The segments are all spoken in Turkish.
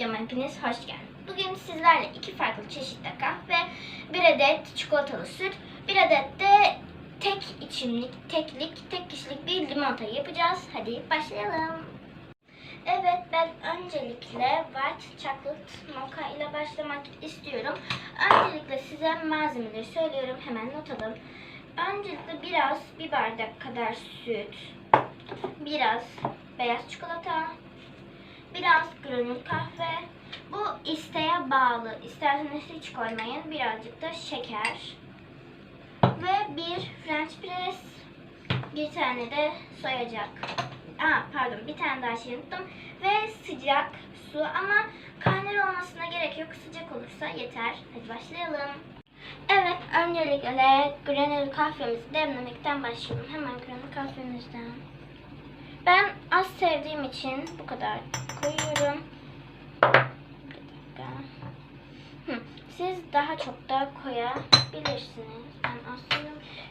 videoma hepiniz hoş geldiniz. Bugün sizlerle iki farklı çeşitte kahve, bir adet çikolatalı süt, bir adet de tek içimlik, teklik, tek kişilik bir limonata yapacağız. Hadi başlayalım. Evet ben öncelikle white chocolate mocha ile başlamak istiyorum. Öncelikle size malzemeleri söylüyorum. Hemen not alın. Öncelikle biraz bir bardak kadar süt, biraz beyaz çikolata, biraz granül kahve. Bu isteğe bağlı. İsterseniz hiç koymayın. Birazcık da şeker. Ve bir french press. Bir tane de soyacak. Aa, pardon bir tane daha şey unuttum. Ve sıcak su ama kaynar olmasına gerek yok. Sıcak olursa yeter. Hadi başlayalım. Evet, öncelikle granül kahvemizi demlemekten başlayalım. Hemen granül kahvemizden. Ben az sevdiğim için bu kadar koyuyorum. Siz daha çok da koyabilirsiniz. Ben az.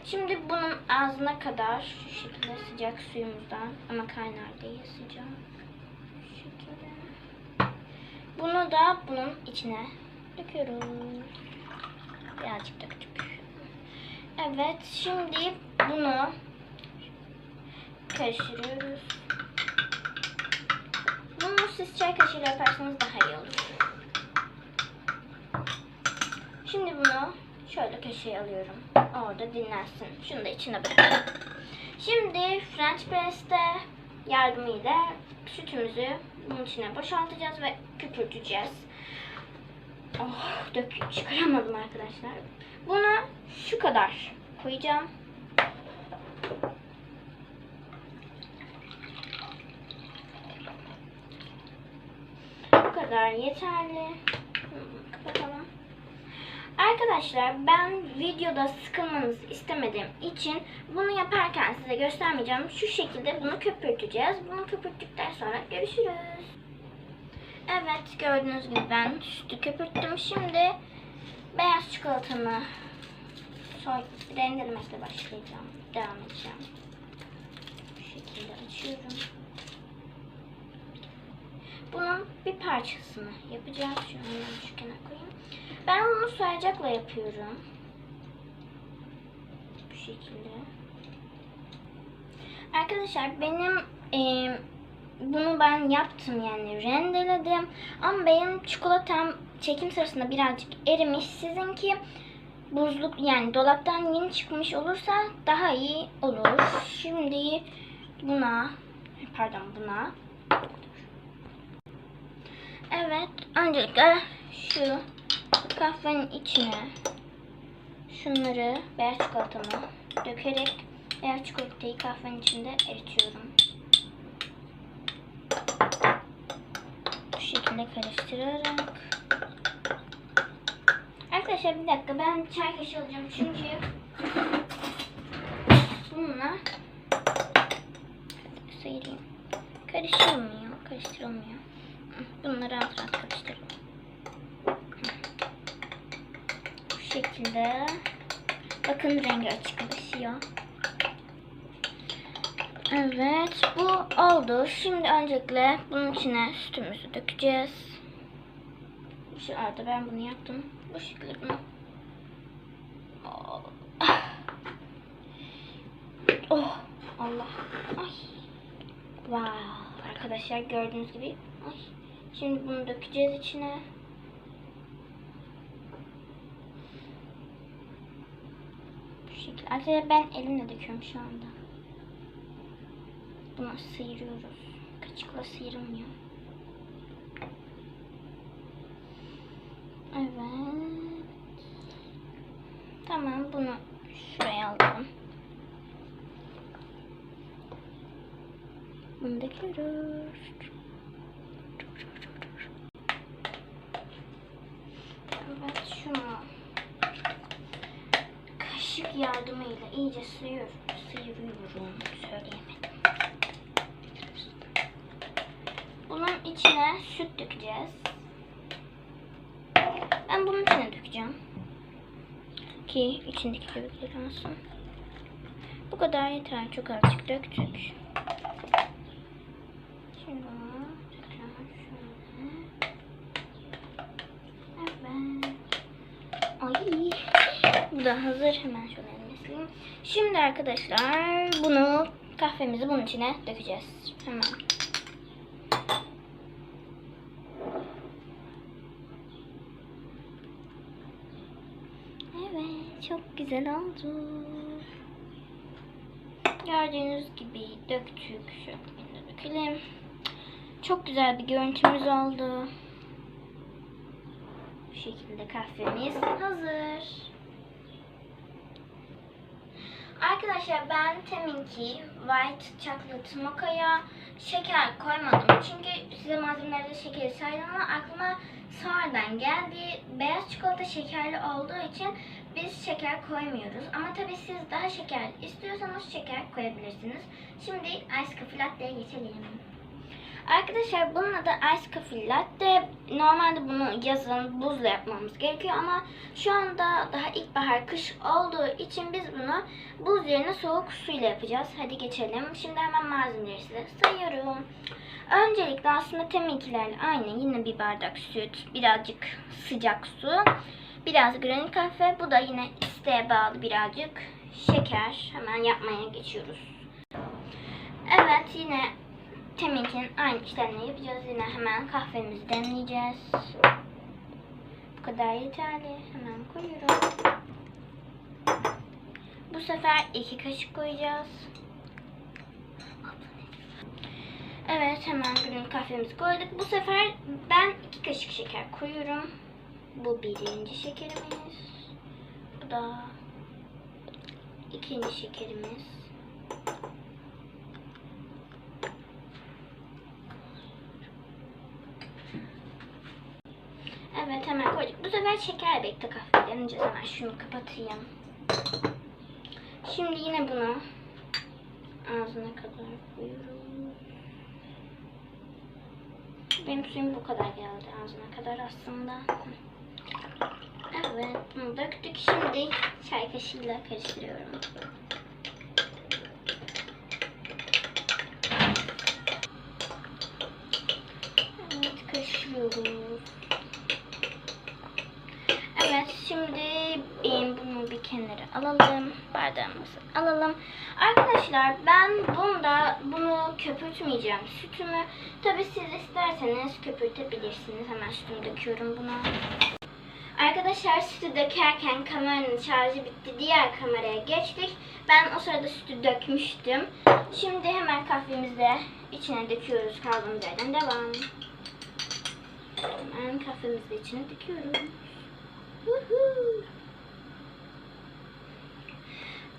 Şimdi bunun ağzına kadar şu şekilde sıcak suyumuzdan ama kaynar değil sıcak. Şekilde. Bunu da bunun içine döküyoruz. Birazcık döktük. Evet, şimdi bunu karıştırıyoruz. Siz çay kaşığıyla yaparsanız daha iyi olur. Şimdi bunu şöyle köşeye alıyorum. Orada dinlensin. Şunu da içine bırakalım. Şimdi French press'te yardımıyla sütümüzü bunun içine boşaltacağız ve köpürteceğiz. Oh, dök çıkaramadım arkadaşlar. Buna şu kadar koyacağım. Bu kadar yeterli. Kapatalım. Arkadaşlar ben videoda sıkılmanızı istemediğim için bunu yaparken size göstermeyeceğim. Şu şekilde bunu köpürteceğiz. Bunu köpürttükten sonra görüşürüz. Evet gördüğünüz gibi ben sütü köpürttüm. Şimdi beyaz çikolatamı soy rendelemekle başlayacağım. Devam edeceğim. Bu şekilde açıyorum. Bunun bir parçasını yapacağız. Şunu şu kenara koyayım. Ben bunu soyacakla yapıyorum. Bu şekilde. Arkadaşlar benim e, bunu ben yaptım yani rendeledim. Ama benim çikolatam çekim sırasında birazcık erimiş. Sizinki buzluk yani dolaptan yeni çıkmış olursa daha iyi olur. Şimdi buna pardon buna Evet, öncelikle şu kahvenin içine şunları beyaz çikolatamı dökerek beyaz çikolatayı kahvenin içinde eritiyorum. Bu şekilde karıştırarak. Arkadaşlar bir dakika ben çay kaşığı alacağım çünkü bununla sıyırayım. Karışılmıyor, karıştırılmıyor. Bunları rahat rahat karıştıralım. Bu şekilde. Bakın rengi açıklaşıyor. Evet bu oldu. Şimdi öncelikle bunun içine sütümüzü dökeceğiz. Şu arada ben bunu yaptım. Bu şekilde bunu. Oh. Oh Allah. Ay. Wow. Arkadaşlar gördüğünüz gibi. Ay. Şimdi bunu dökeceğiz içine. Bu şekilde. Arkadaşlar ben elimle döküyorum şu anda. Bunu sıyırıyoruz. Kaçıkla sıyrılmıyor. Evet. Tamam bunu şuraya alalım. Bunu döküyoruz. Evet şunu kaşık yardımıyla iyice sıyıyorum. Sıyırıyorum. Söyleyemedim. Bunun içine süt dökeceğiz. Ben bunun içine dökeceğim. Ki içindekileri olsun. Bu kadar yeter. Çok azıcık döktük. Şimdi bunu tekrar şöyle Bu da hazır. Hemen şöyle elime sileyim. Şimdi arkadaşlar bunu kahvemizi bunun içine dökeceğiz. Hemen. Evet, çok güzel oldu. Gördüğünüz gibi döktük. Şöyle dökelim. Çok güzel bir görüntümüz oldu. Bu şekilde kahvemiz hazır. Arkadaşlar ben teminki white chocolate mocha'ya şeker koymadım. Çünkü size malzemelerde şekeri saydım ama aklıma sonradan geldi. Beyaz çikolata şekerli olduğu için biz şeker koymuyoruz. Ama tabii siz daha şeker istiyorsanız şeker koyabilirsiniz. Şimdi ice coffee latte'ye geçelim. Arkadaşlar bunun adı Ice Coffee Latte. Normalde bunu yazın buzla yapmamız gerekiyor ama şu anda daha ilkbahar kış olduğu için biz bunu buz yerine soğuk suyla yapacağız. Hadi geçelim. Şimdi hemen malzemeleri size sayıyorum. Öncelikle aslında teminkilerle aynı. Yine bir bardak süt, birazcık sıcak su, biraz granül kahve. Bu da yine isteğe bağlı birazcık şeker. Hemen yapmaya geçiyoruz. Evet yine Teminkinin aynı işlemini yapacağız. Yine hemen kahvemizi demleyeceğiz. Bu kadar yeterli. Hemen koyuyorum. Bu sefer iki kaşık koyacağız. Evet hemen günün kahvemizi koyduk. Bu sefer ben iki kaşık şeker koyuyorum. Bu birinci şekerimiz. Bu da ikinci şekerimiz. Evet hemen koyduk. Bu sefer şeker bekle kahve deneyeceğiz. Hemen şunu kapatayım. Şimdi yine bunu ağzına kadar koyuyorum. Benim suyum bu kadar geldi ağzına kadar aslında. Evet bunu döktük. Şimdi çay kaşığıyla karıştırıyorum. Evet karıştırıyoruz. Evet şimdi e, bunu bir kenara alalım. Bardağımızı alalım. Arkadaşlar ben bunda bunu köpürtmeyeceğim. Sütümü tabi siz isterseniz köpürtebilirsiniz. Hemen sütümü döküyorum buna. Arkadaşlar sütü dökerken kameranın şarjı bitti. Diğer kameraya geçtik. Ben o sırada sütü dökmüştüm. Şimdi hemen kahvemizi içine döküyoruz. Kaldığımız yerden devam. Hemen kahvemizi içine döküyorum. Woohoo.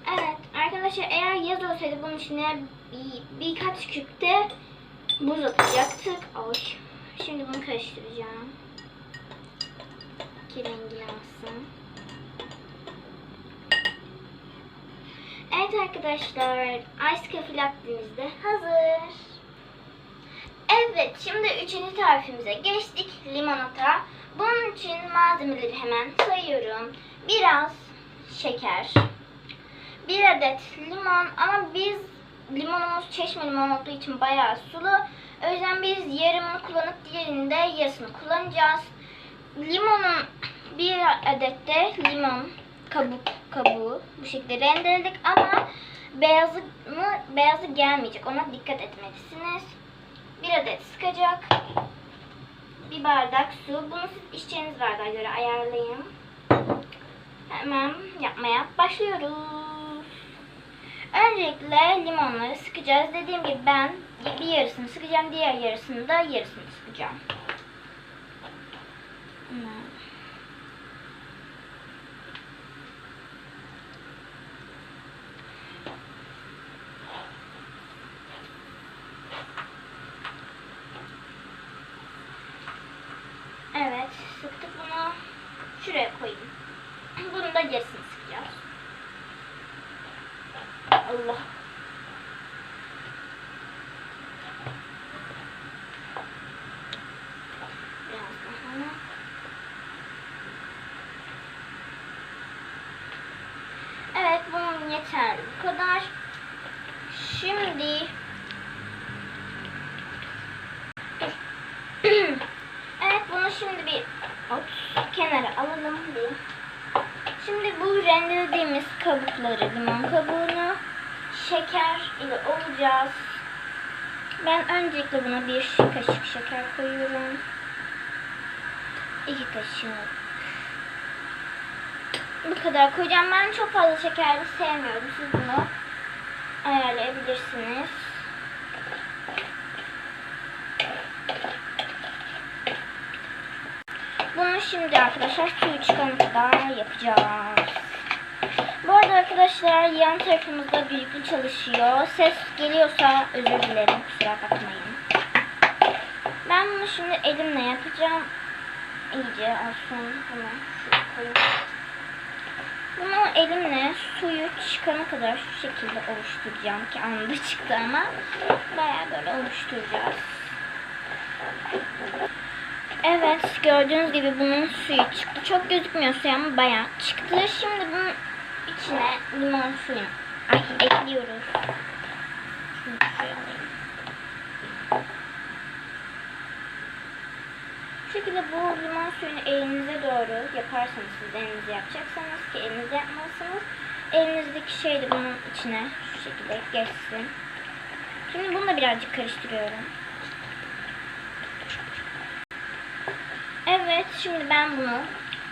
Evet arkadaşlar eğer yaz olsaydı bunun içine bir, birkaç küp de buz atacaktık. Oy. Şimdi bunu karıştıracağım. Ki rengini alsın. Evet arkadaşlar ice coffee latte'miz de hazır. Evet şimdi üçüncü tarifimize geçtik. Limonata. Bunun için malzemeleri hemen sayıyorum. Biraz şeker. Bir adet limon ama biz limonumuz çeşme limon olduğu için bayağı sulu. O yüzden biz yarımını kullanıp diğerinde yarısını kullanacağız. Limonun bir adet de limon kabuk kabuğu bu şekilde rendeledik ama beyazı mı beyazı gelmeyecek. Ona dikkat etmelisiniz. Bir adet sıkacak. Bir bardak su. Bunu siz içeceğiniz bardağa göre ayarlayın. Hemen yapmaya başlıyoruz. Öncelikle limonları sıkacağız. Dediğim gibi ben bir yarısını sıkacağım. Diğer yarısını da yarısını sıkacağım. Evet, sıktık bunu. Şuraya koyayım. Bunu da yarısını sıkacağız. Allah. Evet, bunun yeterli bu kadar. Şimdi evet bunu şimdi bir kenara alalım bir. Şimdi bu rendelediğimiz kabukları, limon kabuğunu şeker ile olacağız. Ben öncelikle buna bir kaşık şeker koyuyorum. İki kaşık. Bu kadar koyacağım. Ben çok fazla şekerli sevmiyorum. Siz bunu ayarlayabilirsiniz. Bunu şimdi arkadaşlar suyu çıkana kadar yapacağız. Arkadaşlar yan tarafımızda düdüklü çalışıyor. Ses geliyorsa özür dilerim. Kusura bakmayın. Ben bunu şimdi elimle yapacağım. İyice olsun. Bunu şuraya koyayım. Bunu elimle suyu çıkana kadar şu şekilde oluşturacağım ki anında çıktı ama bayağı böyle oluşturacağız. Evet gördüğünüz gibi bunun suyu çıktı. Çok gözükmüyor suyu ama bayağı çıktı. Şimdi bunun içine limon suyunu ay, ekliyoruz. Şunu alayım. Bu şekilde bu limon suyunu elinize doğru yaparsanız siz elinize yapacaksanız ki elinize yapmalısınız. Elinizdeki şey de bunun içine şu şekilde geçsin. Şimdi bunu da birazcık karıştırıyorum. Evet, şimdi ben bunu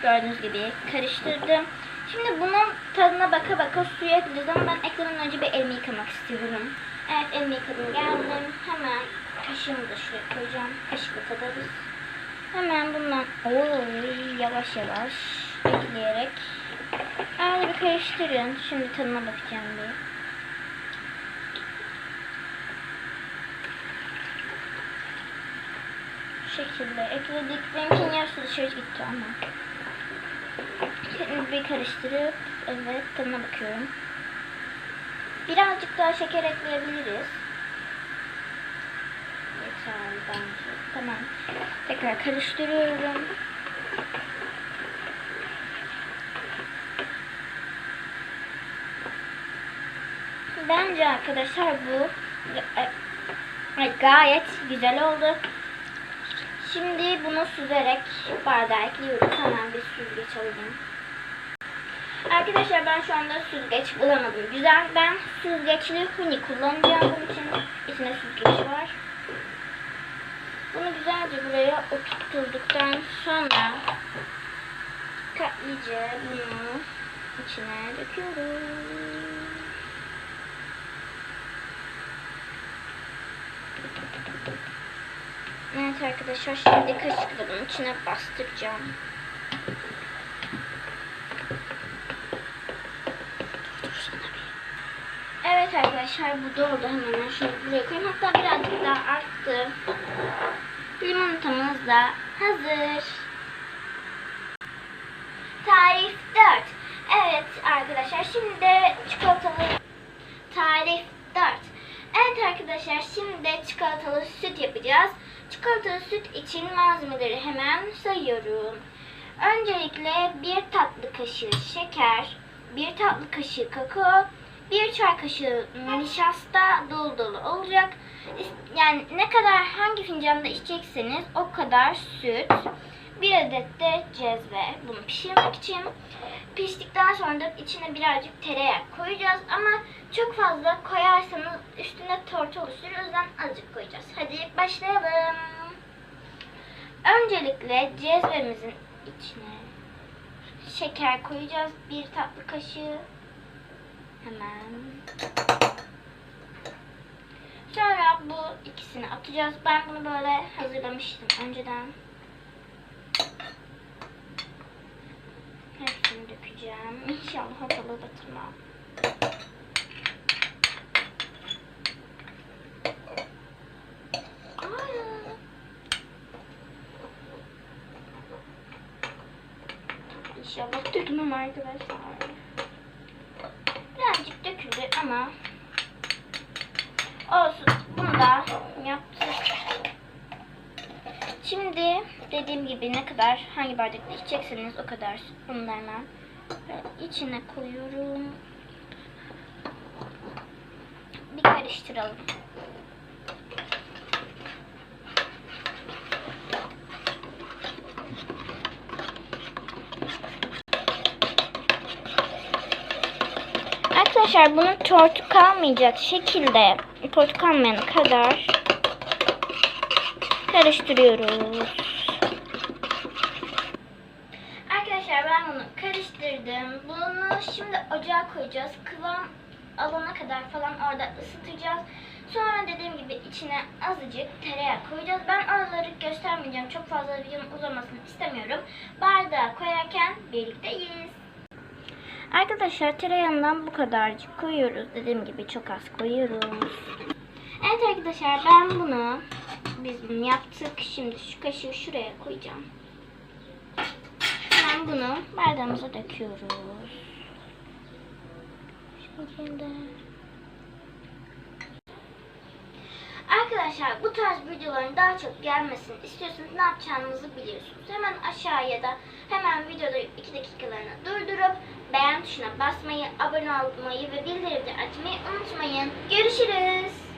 gördüğünüz gibi karıştırdım. Şimdi bunun tadına baka baka suyu ekleyeceğiz ama ben eklemeden önce bir elimi yıkamak istiyorum. Evet, elimi yıkadım geldim. Hemen kaşığımı da şuraya koyacağım. Kaşıkla tadarız. Hemen bundan oy, yavaş yavaş ekleyerek öyle bir karıştırın. Şimdi tadına bakacağım bir. Şekilde ekledik. Benimkinin yarısı dışarı gitti ama. Bir karıştırıp evet tadına bakıyorum. Birazcık daha şeker ekleyebiliriz. Yeterli bence. Tamam. Tekrar karıştırıyorum. Bence arkadaşlar bu e, gayet güzel oldu. Şimdi bunu süzerek bardağa ekliyoruz. Hemen bir süzgeç alayım. Arkadaşlar ben şu anda süzgeç bulamadım. Güzel. Ben süzgeçli huni kullanacağım. Bunun için içinde süzgeç var. Bunu güzelce buraya oturtturduktan sonra iyice bunu içine döküyoruz. Evet arkadaşlar şimdi kaşıkla bunun içine bastıracağım. Evet arkadaşlar bu doldu hemen şunu buraya koyayım. Hatta birazcık daha arttı. Limonatamız da hazır. Tarif 4. Evet arkadaşlar şimdi de çikolatalı tarif 4. Evet arkadaşlar şimdi çikolatalı süt yapacağız. Çikolatalı süt için malzemeleri hemen sayıyorum. Öncelikle bir tatlı kaşığı şeker, bir tatlı kaşığı kakao, bir çay kaşığı nişasta dolu dolu olacak. Yani ne kadar hangi fincanda içecekseniz o kadar süt. Bir adet de cezve bunu pişirmek için. Piştikten sonra da içine birazcık tereyağı koyacağız ama çok fazla koyarsanız üstüne tortu oluşturur. O yüzden azıcık koyacağız. Hadi başlayalım. Öncelikle cezvemizin içine şeker koyacağız. Bir tatlı kaşığı. Hemen. Sonra bu ikisini atacağız. Ben bunu böyle hazırlamıştım önceden. İnşallah ortalığı batırmam. Aa. İnşallah dökmem arkadaşlar. Birazcık döküldü ama olsun. Bunu da yaptık. Şimdi dediğim gibi ne kadar hangi bardakta içecekseniz o kadar bunlardan içine koyuyorum. Bir karıştıralım. Arkadaşlar bunu tortu kalmayacak şekilde tortu kalmayana kadar karıştırıyoruz. Arkadaşlar ben bunu karıştırdım. Bunu şimdi ocağa koyacağız. Kıvam alana kadar falan orada ısıtacağız. Sonra dediğim gibi içine azıcık tereyağı koyacağız. Ben oraları göstermeyeceğim. Çok fazla videonun uzamasını istemiyorum. Bardağa koyarken birlikteyiz. Arkadaşlar tereyağından bu kadarcık koyuyoruz. Dediğim gibi çok az koyuyoruz. Evet arkadaşlar ben bunu biz bunu yaptık. Şimdi şu kaşığı şuraya koyacağım. Ben bunu bardağımıza döküyoruz. Şekilde. Arkadaşlar bu tarz videoların daha çok gelmesini istiyorsanız ne yapacağınızı biliyorsunuz. Hemen aşağıya da hemen videoda 2 dakikalarını durdurup beğen tuşuna basmayı, abone olmayı ve bildirimleri açmayı unutmayın. Görüşürüz.